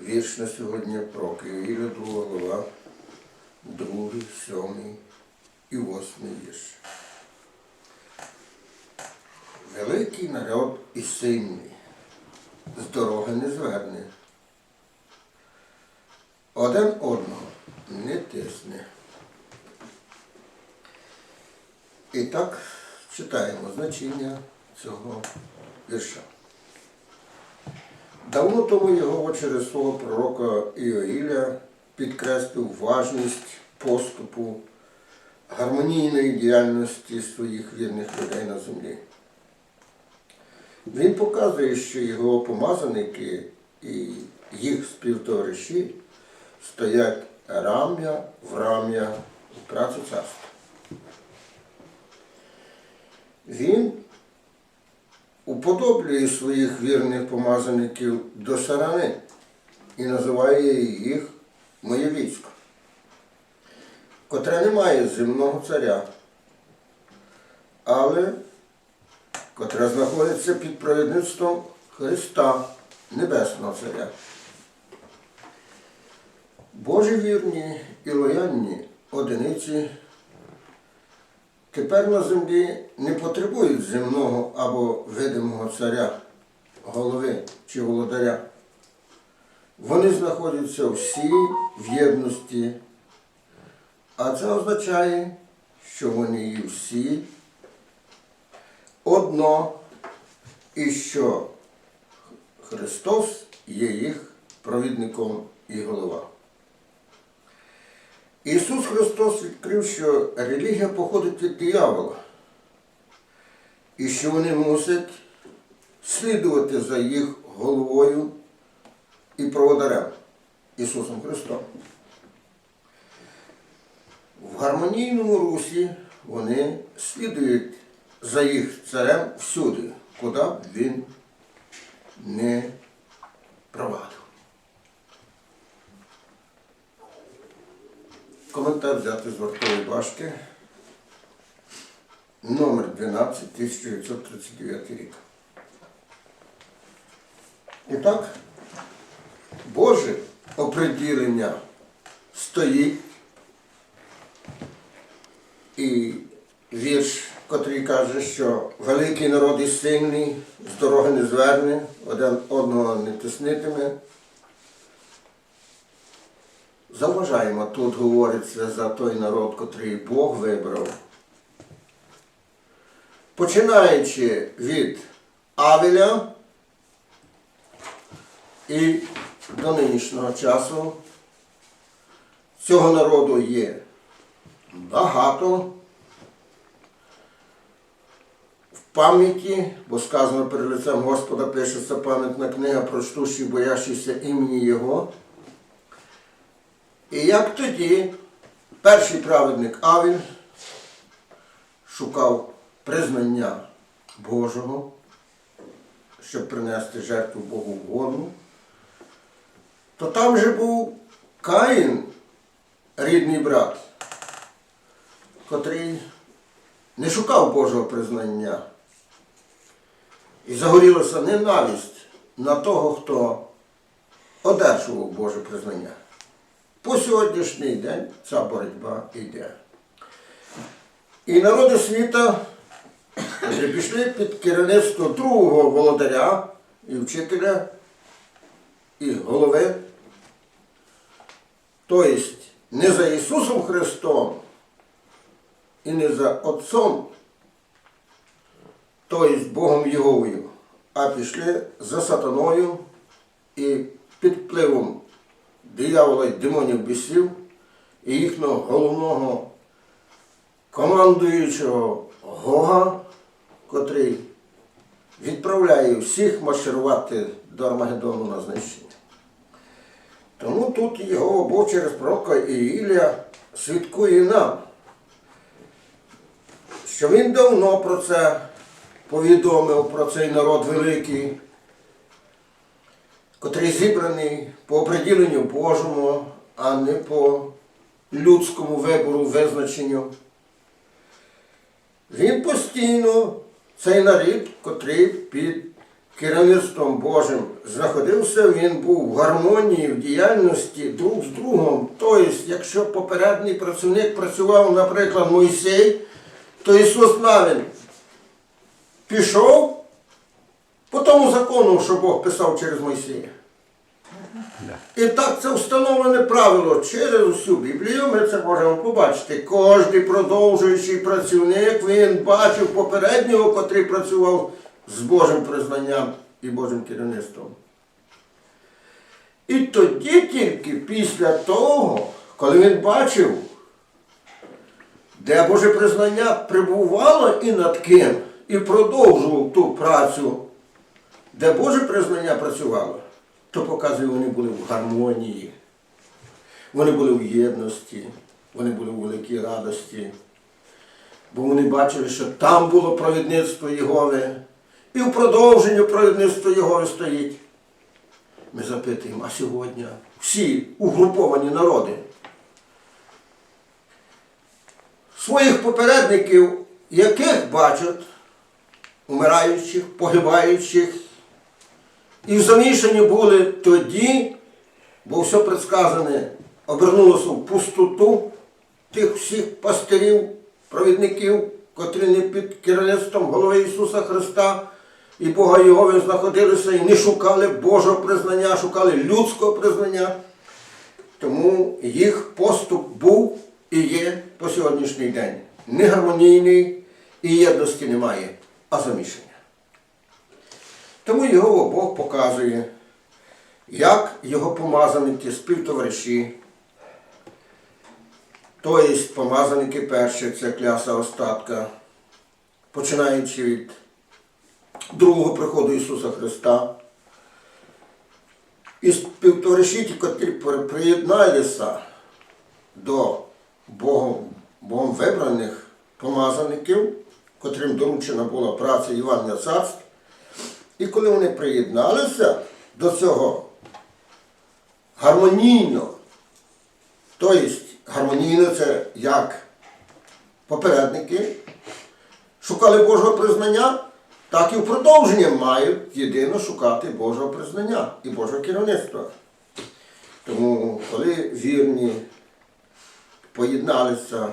Вірш на сьогодні про Київля, друга глава, другий, сьомий і восьмий вірш. Великий народ і сильний, з дороги не зверне. Один одного не тисне. І так читаємо значення цього вірша. Давно тому його через свого пророка Іоїля підкреслив важність поступу гармонійної діяльності своїх вірних людей на землі. Він показує, що його помазаники і їх співтовариші стоять рам'я в рам'я у працю царства. Він уподоблює своїх вірних помазаників до сарани і називає їх моє військо, котре не має земного царя, але котре знаходиться під провідництвом Христа, Небесного Царя. Божі вірні і лояльні одиниці тепер на землі не потребують земного або видимого царя, голови чи володаря. Вони знаходяться всі в єдності, а це означає, що вони є всі одно і що Христос є їх провідником і голова. Ісус Христос відкрив, що релігія походить від диявола, і що вони мусять слідувати за їх головою і проводарем Ісусом Христом. В гармонійному русі вони слідують за їх царем всюди, куди б він не провадив. Коментар взяти з вартової башки. Номер 12, 1939 рік. І так, Боже оприділення стоїть і вірш, котрий каже, що великий народ і сильний, з дороги не зверне, один одного не тиснитиме. Заважаємо, тут говориться за той народ, котрий Бог вибрав. Починаючи від Авеля і до нинішнього часу цього народу є багато в пам'яті, бо сказано перед лицем Господа пишеться пам'ятна книга, про прочтущий, боящийся імені Його. І як тоді перший праведник Авіль шукав признання Божого, щоб принести жертву Богу в воду, то там же був Каїн, рідний брат, котрий не шукав Божого признання. І загорілася ненависть на того, хто одержував Боже признання. По сьогоднішній день ця боротьба йде. І народи світа вже пішли під керівництво другого володаря і вчителя, і голови. Тобто не за Ісусом Христом і не за Отцом, тобто Богом Єговою, а пішли за сатаною і під впливом диявола й демонів бісів і їхнього головного командуючого Гога, котрий відправляє всіх марширувати до Армагеддону на знищення. Тому тут його Бог через пророка Іїля свідкує нам, що він давно про це повідомив, про цей народ великий, котрий зібраний по оприділенню Божому, а не по людському вибору, визначенню. Він постійно, цей народ, котрий під керівництвом Божим знаходився, він був в гармонії в діяльності друг з другом. Тобто, якщо попередній працівник працював, наприклад, Мойсей, то Ісус Навін пішов по тому закону, що Бог писав через Мойсея. І так це встановлене правило через усю Біблію. Ми це можемо побачити. Кожний продовжуючий працівник він бачив попереднього, котрий працював з Божим признанням і Божим керівництвом. І тоді тільки після того, коли він бачив, де Боже признання прибувало і над ким, і продовжував ту працю, де Боже признання працювало, то показує, вони були в гармонії, вони були в єдності, вони були в великій радості. Бо вони бачили, що там було провідництво Єгови, і в продовженні провідництво Єгови стоїть. Ми запитуємо, а сьогодні всі угруповані народи своїх попередників, яких бачать, умираючих, погибаючих, і замішані були тоді, бо все предсказане обернулося в пустоту тих всіх пастирів, провідників, котрі не під керівництвом голови Ісуса Христа і Бога Його знаходилися і не шукали Божого признання, шукали людського признання. Тому їх поступ був і є по сьогоднішній день. Негармонійний і єдності немає, а замішання. Тому його Бог показує, як його помазаники, співтовариші, тобто помазаники перші, це кляса остатка, починаючи від другого приходу Ісуса Христа. І співтовариші, ті, котрі приєдналися до Богом, Богом вибраних помазаників, котрим доручена була праця Івана Царств, і коли вони приєдналися до цього гармонійно, тобто гармонійно це як попередники, шукали Божого признання, так і в продовження мають єдино шукати Божого признання і Божого керівництва. Тому, коли вірні поєдналися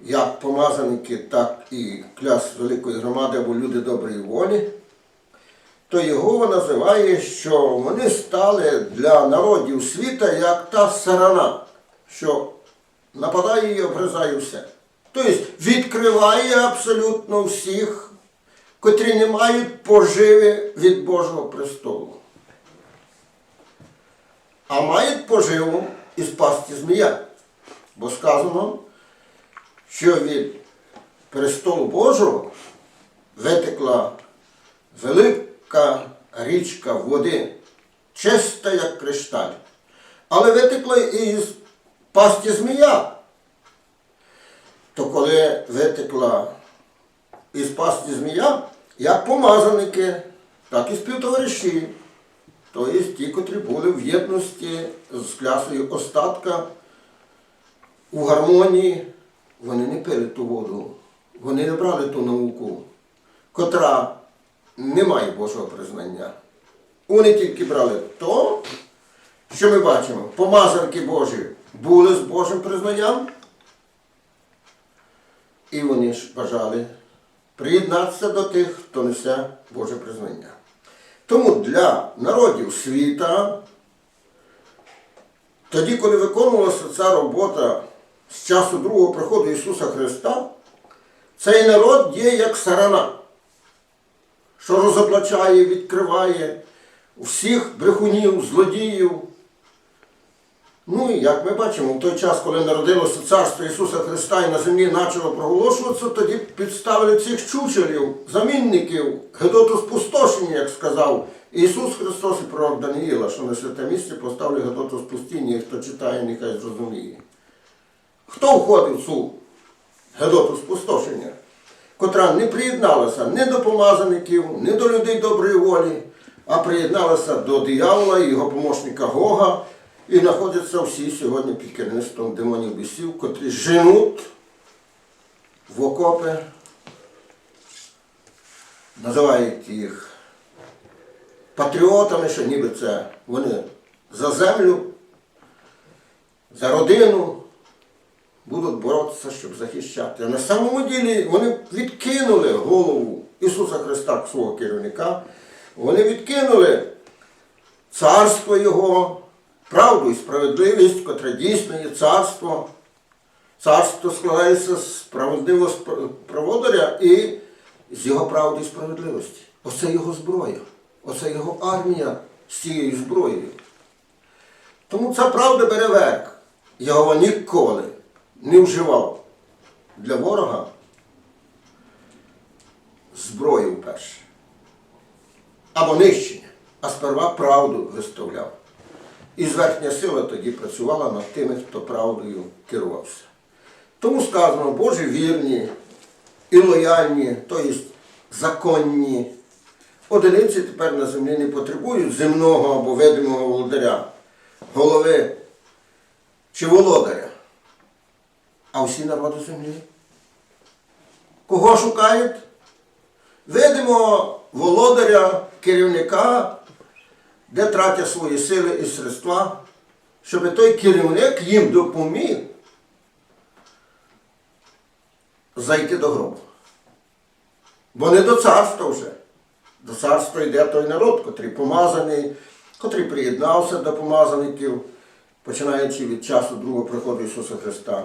як помазаники, так і кляс великої громади або люди доброї волі, то Єгова називає, що вони стали для народів світа як та сарана, що нападає і обгризає все. Тобто відкриває абсолютно всіх, котрі не мають поживи від Божого престолу. А мають поживу із пасті змія. Бо сказано, що від престолу Божого витекла велика річка води, чиста, як кришталь. Але витекла із пасті змія. То коли витекла із пасті змія, як помазаники, так і співтовариші, тобто ті, котрі були в єдності з клясою остатка, у гармонії, вони не пили ту воду, вони не брали ту науку, котра не має Божого признання. Вони тільки брали то, що ми бачимо, помазанки Божі були з Божим признанням, і вони ж бажали приєднатися до тих, хто несе Боже признання. Тому для народів світа, тоді, коли виконувалася ця робота з часу другого приходу Ісуса Христа, цей народ є як сарана, що розоблачає, відкриває всіх брехунів, злодіїв. Ну і як ми бачимо, в той час, коли народилося царство Ісуса Христа і на землі почало проголошуватися, тоді підставили цих чучелів, замінників, Гедоту спустошення, як сказав Ісус Христос і пророк Даниїла, що на святе місце поставлю Гедоту спустіння, і хто читає, нехай зрозуміє. Хто входив в цю Гедоту спустошення, котра не приєдналася ні до помазаників, ні до людей доброї волі, а приєдналася до диявола і його помощника Гога, і знаходяться всі сьогодні під керівництвом демонів бісів, котрі женуть в окопи. Називають їх патріотами, що ніби це вони за землю, за родину будуть боротися, щоб захищати. А на самому ділі вони відкинули голову Ісуса Христа свого керівника, вони відкинули царство Його, правду і справедливість, котре дійсно є царство. Царство складається з справедливого спр- проводаря і з його правди і справедливості. Оце його зброя, оце його армія з цією зброєю. Тому ця правда бере верх. Його ніколи не вживав для ворога зброю вперше. Або нищення, а сперва правду виставляв. І зверхня сила тоді працювала над тими, хто правдою керувався. Тому сказано, Божі вірні і лояльні, тобто законні. Одиниці тепер на землі не потребують земного або видимого володаря, голови чи володаря, а всі народи землі. Кого шукають? Видимого володаря, керівника, де тратять свої сили і средства, щоб той керівник їм допоміг зайти до гробу. Бо не до царства вже. До царства йде той народ, котрий помазаний, котрий приєднався до помазаників, починаючи від часу другого приходу Ісуса Христа.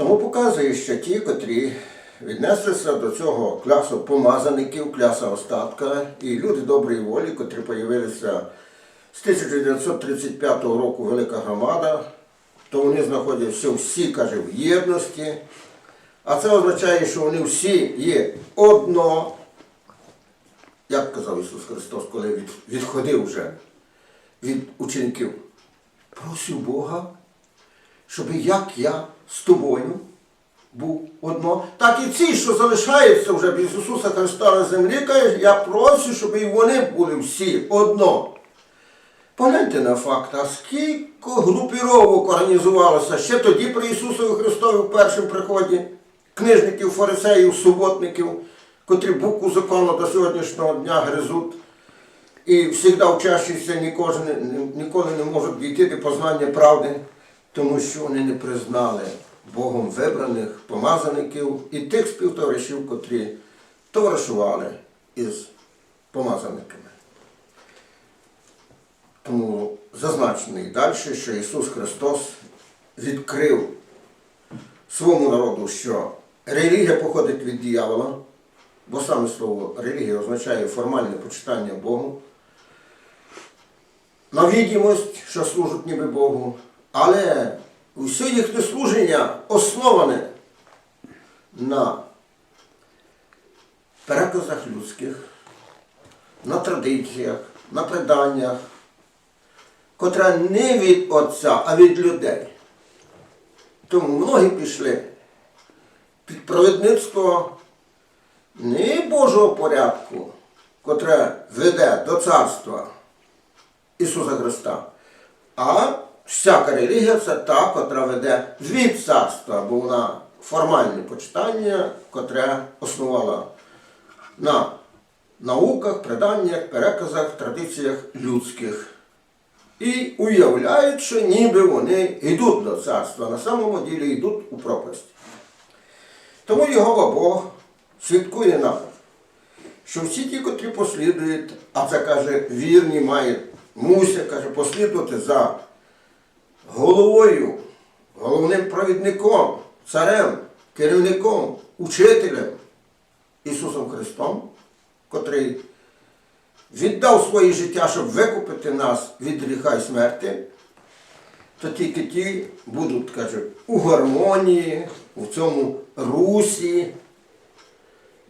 Тому показує, що ті, котрі віднеслися до цього клясу помазаників, кляса остатка, і люди доброї волі, котрі появилися з 1935 року Велика громада, то вони знаходяться всі, каже, в єдності. А це означає, що вони всі є одно, як казав Ісус Христос, коли від- відходив вже від учеників. Просив Бога, щоб як я тобою. Був одно, так і ці, що залишаються вже без Ісуса Христа на землі, каже, я прошу, щоб і вони були всі одно. Погляньте на факт, а скільки групіровок організувалося ще тоді при Ісусові Христові в першому приході, книжників, фарисеїв, суботників, котрі букву закону до сьогоднішнього дня гризуть. І завжди ніколи, ніколи не можуть дійти до познання правди, тому що вони не признали Богом вибраних помазаників і тих співтоваришів, котрі товаришували із помазаниками. Тому зазначено і далі, що Ісус Христос відкрив своєму народу, що релігія походить від диявола, бо саме слово релігія означає формальне почитання Богу, на відомість, що служать ніби Богу, але все їхнє служення основане на переказах людських, на традиціях, на преданнях, котра не від Отця, а від людей. Тому многі пішли під провідництво не Божого порядку, котре веде до царства Ісуса Христа, а всяка релігія це та, котра веде від царства, бо вона формальне почитання, котре основала на науках, преданнях, переказах, традиціях людських. І уявляють, що ніби вони йдуть до царства, на самому ділі йдуть у пропасть. Тому Його Бог свідкує нам, що всі ті, котрі послідують, а це каже, вірні мають, мусять, каже, послідувати за головою, головним провідником, царем, керівником, учителем Ісусом Христом, котрий віддав своє життя, щоб викупити нас від гріха і смерті, то тільки ті будуть, каже, у гармонії, у цьому русі,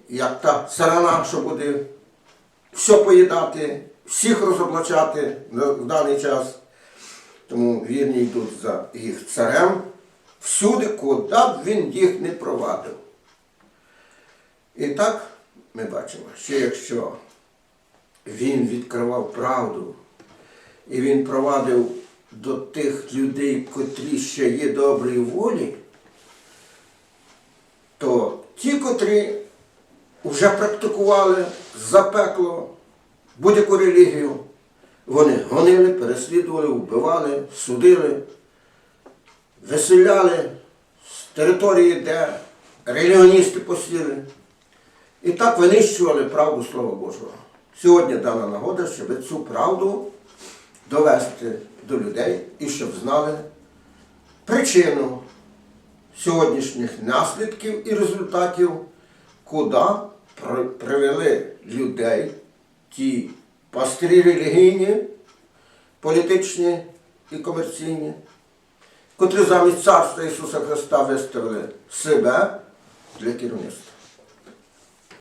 як та сарана, що буде все поїдати, всіх розоблачати в даний час. Тому вірні йдуть за їх царем всюди, куди б він їх не провадив. І так ми бачимо, що якщо він відкривав правду, і він провадив до тих людей, котрі ще є доброї волі, то ті, котрі вже практикували запекло будь-яку релігію. Вони гонили, переслідували, вбивали, судили, виселяли з території, де релігіоністи посіли. І так винищували правду Слова Божого. Сьогодні дана нагода, щоб цю правду довести до людей і щоб знали причину сьогоднішніх наслідків і результатів, куди привели людей ті пастирі релігійні, політичні і комерційні, котрі замість царства Ісуса Христа виставили себе для керівництва.